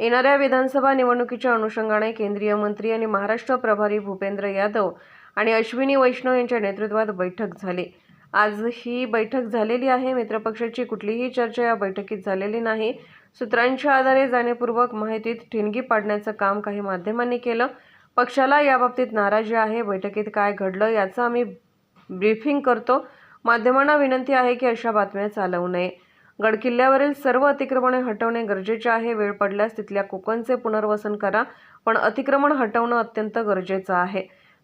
येणाऱ्या विधानसभा निवडणुकीच्या अनुषंगाने केंद्रीय मंत्री आणि महाराष्ट्र प्रभारी भूपेंद्र यादव आणि अश्विनी वैष्णव यांच्या नेतृत्वात बैठक झाली. आज ही बैठक झालेली आहे. मित्रपक्षाची कुठलीही चर्चा या बैठकीत झालेली नाही. सूत्रांच्या आधारे जाणीवपूर्वक माहितीत ठिणगी पाडण्याचं काम काही माध्यमांनी केलं. पक्षाला याबाबतीत नाराजी आहे. बैठकीत काय घडलं याचं आम्ही ब्रीफिंग करतो. माध्यमांना विनंती आहे की अशा बातम्या चालवू नये. गडकिल्ल्यावरील सर्व अतिक्रमणे हटवणे गरजेचे आहे. वेळ पडल्यास तिथल्या कोकणचे पुनर्वसन करा पण अतिक्रमण हटवणं अत्यंत गरजेचं आहे.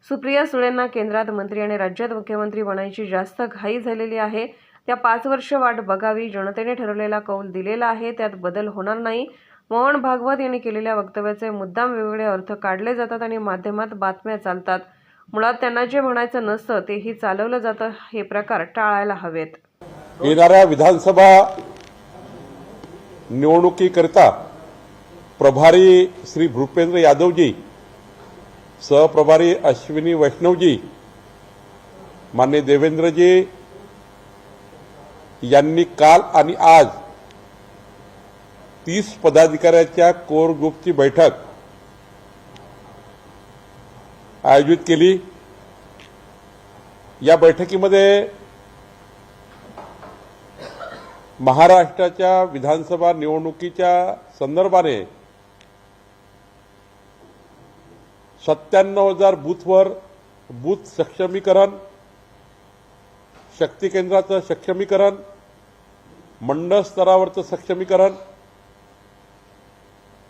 सुप्रिया सुळेंना केंद्रात मंत्री आणि राज्यात मुख्यमंत्री बनायची जास्त घाई झालेली आहे. त्या पाच वर्ष वाट बघावी जनतेने ठरवलेला कौल दिलेला आहे. त्यात बदल होणार नाही. मोहन भागवत यांनी केलेल्या वक्तव्याचे मुद्दाम वेगवेगळे अर्थ काढले जातात आणि माध्यमात बातम्या चालतात. मुळात त्यांना जे म्हणायचं नसतं तेही चालवलं जातं. हे प्रकार टाळायला हवेत. येणाऱ्या विधानसभा निवडणुकीकरिता प्रभारी श्री भूपेंद्र यादवजी सहप्रभारी अश्विनी वैष्णवजी मान्य देवेंद्रजी यांनी काल आणि आज तीस पदाधिकाऱ्याच्या कोर ग्रुपची बैठक आयोजित केली. या बैठकीमध्ये महाराष्ट्राच्या विधानसभा निवडणुकीच्या संदर्भाने सत्त्याण्णव हजार बूथवर बूथ सक्षमीकरण शक्ती केंद्राचं सक्षमीकरण मंडळ स्तरावरचं सक्षमीकरण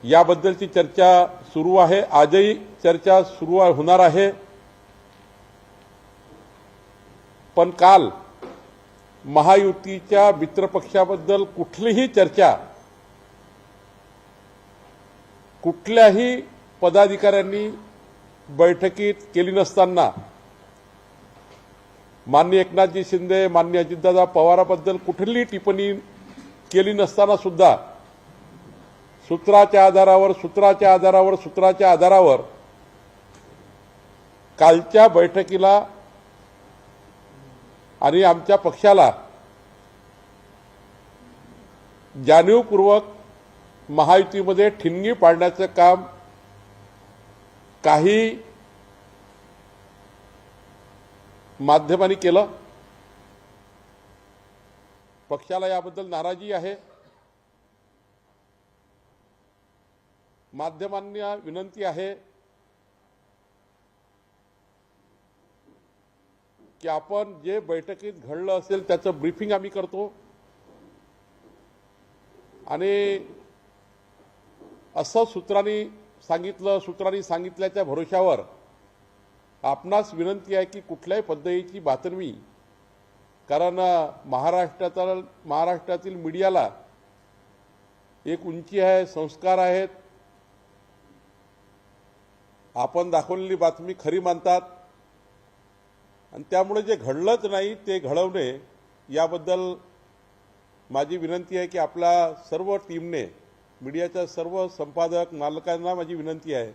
याबद्दलची चर्चा सुरू आहे. आजही चर्चा सुरू होणार आहे. पण काल महायुतीच्या मित्रपक्षाबद्दल कुठलीही चर्चा कुठल्याही पदाधिकाऱ्यांनी बैठकीत केली नसताना मान्य एकनाथजी शिंदे मान्य अजितदादा पवाराबद्दल कुठलीही टिप्पणी केली नसताना सुद्धा सूत्राच्या आधारावर सूत्राच्या आधारावर सूत्राच्या आधारावर कालच्या बैठकीला आणि आमच्या पक्षाला जाणीवपूर्वक महायुतीमध्ये ठिणगी पाडण्याचं काम काही माध्यमांनी केलं. पक्षाला याबद्दल नाराजी आहे. माध्यमांना विनंती आहे. की आपण जे बैठकीत घडलं असेल त्याचं ब्रीफिंग आम्ही करतो. आणि असं सूत्रांनी सांगितलं सूत्रांनी सांगितल्याच्या भरोश्यावर आपणास विनंती आहे की कुठल्याही पद्धतीची बातमी कारण महाराष्ट्राचा महाराष्ट्रातील मीडियाला एक उंची आहे संस्कार आहेत. आपण दाखवलेली बातमी खरी मानतात. आणि त्यामुळे जे घडलंच नाही ते घडवणे याबद्दल माझी विनंती आहे की आपल्या सर्व टीमने मीडियाच्या सर्व संपादक मालकांना माझी विनंती आहे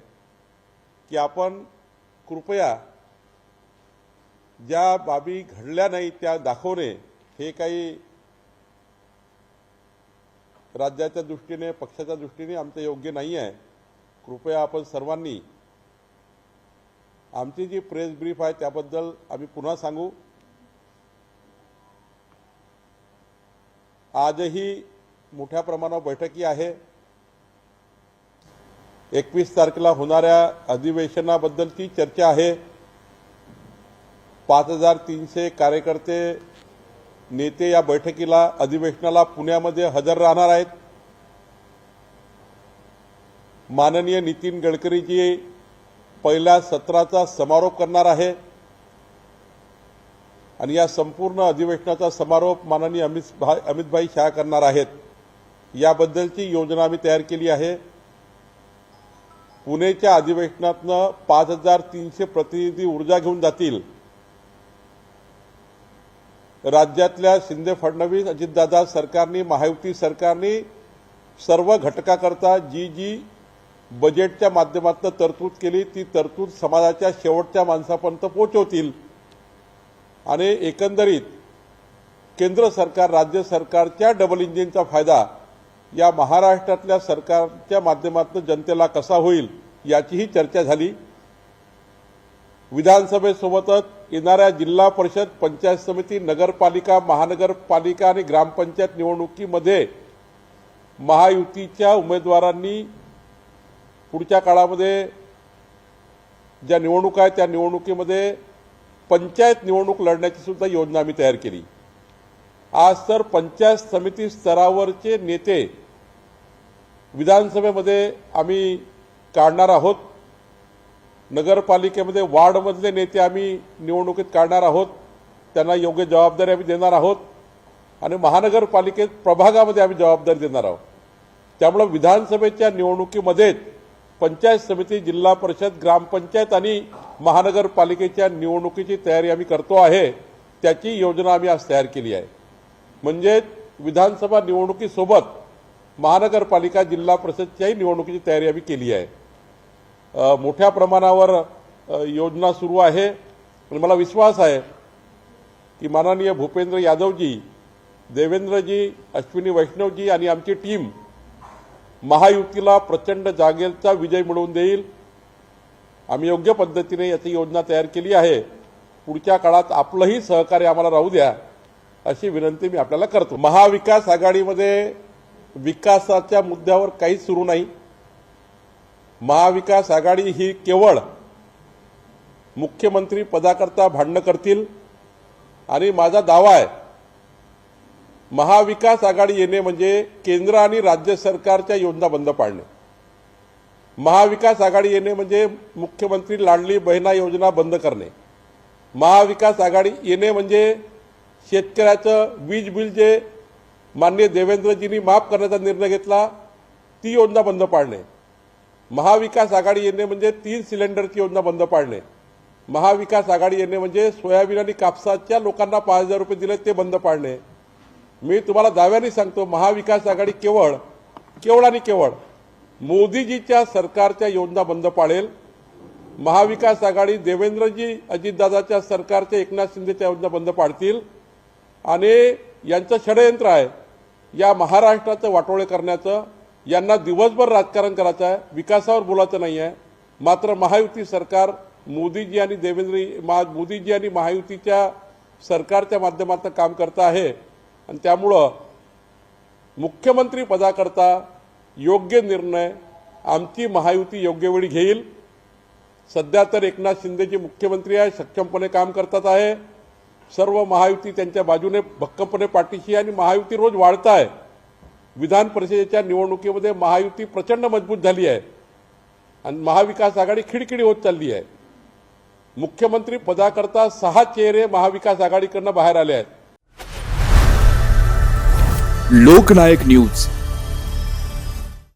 की आपण कृपया ज्या बाबी घडल्या नाही त्या दाखवणे हे काही राज्याच्या दृष्टीने पक्षाच्या दृष्टीने आमचं योग्य नाही आहे कृपया आपण सर्वांनी आमची जी प्रेस ब्रीफ आहे त्याबद्दल आम्ही पुन्हा सांगू. आजही मोठ्या प्रमाणावर बैठकी आहे. एकवीस तारखेला होणाऱ्या अधिवेशनाबद्दलची चर्चा आहे. पाच हजार तीनशे कार्यकर्ते नेते या बैठकीला अधिवेशनाला पुण्यामध्ये हजर राहणार आहेत. माननीय नितीन गडकरीजी पहिल्या सत्राचा समारोप करणार आहे. आणि या संपूर्ण अधिवेशनाचा समारोप माननीय अमित भाई अमितभाई शहा करणार आहेत. याबद्दलची योजना आम्ही तयार केली आहे. पुणेच्या अधिवेशनातनं पाच हजार तीनशे प्रतिनिधी ऊर्जा घेऊन जातील. राज्यातल्या शिंदे फडणवीस अजितदादा सरकारने महायुती सरकारने सर्व घटकाकरता जी जी बजेटच्या माध्यमातून तरतूद केली ती तरतूद समाजाच्या शेवटच्या माणसापर्यंत पोहोचवतील. आणि एकंदरीत केंद्र सरकार राज्य सरकारच्या डबल इंजिनचा फायदा या महाराष्ट्रातल्या सरकारच्या माध्यमातून जनतेला कसा होईल याचीही चर्चा झाली. विधानसभेसोबतच येणाऱ्या जिल्हा परिषद पंचायत समिती नगरपालिका महानगरपालिका आणि ग्रामपंचायत निवडणुकीमध्ये महायुतीच्या उमेदवारांनी पुढच्या काळामध्ये ज्या निवडणुका आहेत त्या निवडणुकीमध्ये पंचायत निवडणूक लढण्याची सुद्धा योजना आम्ही तयार केली. आज तर पंचायत समिती स्तरावरचे नेते विधानसभेमध्ये आम्ही काढणार आहोत. नगरपालिकेमध्ये वार्डमधले नेते आम्ही निवडणुकीत काढणार आहोत. त्यांना योग्य जबाबदारी आम्ही देणार आहोत. आणि महानगरपालिकेत प्रभागामध्ये आम्ही जबाबदारी देणार आहोत. त्यामुळं विधानसभेच्या निवडणुकीमध्येच पंचायत समिती जिल्हा परिषद ग्रामपंचायत आणि महानगरपालिकेच्या निवडणुकीची तयारी आम्ही करतो आहे. त्याची योजना आम्ही आज तयार केली आहे. म्हणजे विधानसभा निवडणुकीसोबत महानगरपालिका जिल्हा परिषदच्याही निवडणुकीची तयारी आम्ही केली आहे. मोठ्या प्रमाणावर योजना सुरू आहे. आणि मला विश्वास आहे की माननीय भूपेंद्र यादवजी देवेंद्रजी अश्विनी वैष्णवजी आणि आमची टीम महायुतीला प्रचंड जागेचा विजय मिळवून देईल. आम्ही योग्य पद्धतीने याची योजना तयार केली आहे. पुढच्या काळात आपलंही सहकार्य आम्हाला राहू द्या अशी विनंती मी आपल्याला करतो. महाविकास आघाडीमध्ये विकासाच्या मुद्द्यावर काहीच सुरू नाही. महाविकास आघाडी ही केवळ मुख्यमंत्री पदाकरता भांडणं करतील. आणि माझा दावा आहे महाविकास आघाडी येणे म्हणजे केंद्र आणि राज्य सरकारच्या योजना बंद पाडणे. महाविकास आघाडी येणे म्हणजे मुख्यमंत्री लाडली बहिणा योजना बंद करणे. महाविकास आघाडी येणे म्हणजे शेतकऱ्याचं वीज बिल जे माननीय देवेंद्रजींनी माफ करण्याचा निर्णय घेतला ती योजना बंद पाडणे. महाविकास आघाडी येणे म्हणजे तीन सिलेंडरची योजना बंद पाडणे. महाविकास आघाडी येणे म्हणजे सोयाबीन आणि कापसाच्या लोकांना पाच हजार रुपये दिले ते बंद पाडणे. मी तुम्हाला दाव्याने सांगतो महाविकास आघाडी केवळ केवळ आणि केवळ मोदीजीच्या सरकारच्या योजना बंद पाडेल. महाविकास आघाडी देवेंद्रजी अजितदादाच्या सरकारच्या एकनाथ शिंदेच्या योजना बंद पाडतील. आणि यांचं षडयंत्र आहे या महाराष्ट्राचं वाटोळे करण्याचं. यांना दिवसभर राजकारण करायचं आहे विकासावर बोलायचं नाही आहे. मात्र महायुती सरकार मोदीजी आणि देवेंद्र मा मोदीजी आणि महायुतीच्या सरकारच्या माध्यमातून काम करत आहे. आणि त्यामुळं मुख्यमंत्री पदाकरता योग्य निर्णय आमची महायुती योग्य वेळी घेईल. सध्या तर एकनाथ शिंदेजी मुख्यमंत्री आहे सक्षमपणे काम करतात आहे. सर्व महायुती त्यांच्या बाजूने भक्कमपणे पाठीशी आणि महायुती रोज वाढत आहे. विधान परिषदेच्या निवडणुकीमध्ये महायुती प्रचंड मजबूत झाली आहे. आणि महाविकास आघाडी खिडखिडी होत चालली आहे. मुख्यमंत्री पदाकरता सहा चेहरे महाविकास आघाडीकडनं बाहेर आले आहेत. लोकनायक न्यूज.